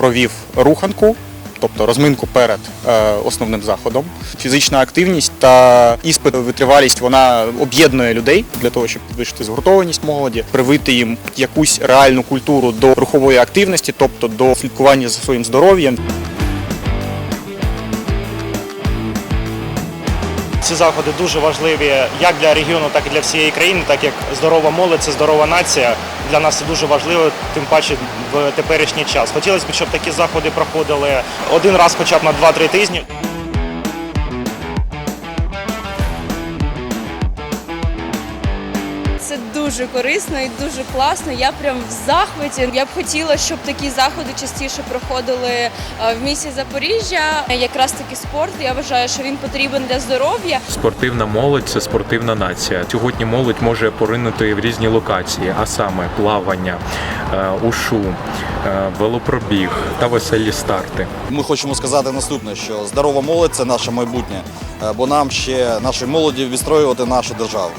провів руханку. Тобто розминку перед е, основним заходом. Фізична активність та іспит витривалість вона об'єднує людей для того, щоб підвищити згуртованість молоді, привити їм якусь реальну культуру до рухової активності, тобто до слідкування за своїм здоров'ям. Ці заходи дуже важливі як для регіону, так і для всієї країни, так як здорова молодь це здорова нація. Для нас це дуже важливо, тим паче в теперішній час. Хотілося б, щоб такі заходи проходили один раз, хоча б на 2-3 тижні. Це дуже корисно і дуже класно. Я прям в захваті. Я б хотіла, щоб такі заходи частіше проходили е, в місті Запоріжжя. Якраз таки спорт. Я вважаю, що він потрібен для здоров'я. Спортивна молодь це спортивна нація. Сьогодні молодь може поринути в різні локації, а саме плавання, е, ушу, е, велопробіг та веселі старти. Ми хочемо сказати наступне, що здорова молодь це наше майбутнє, бо нам ще нашій молоді відстроювати нашу державу.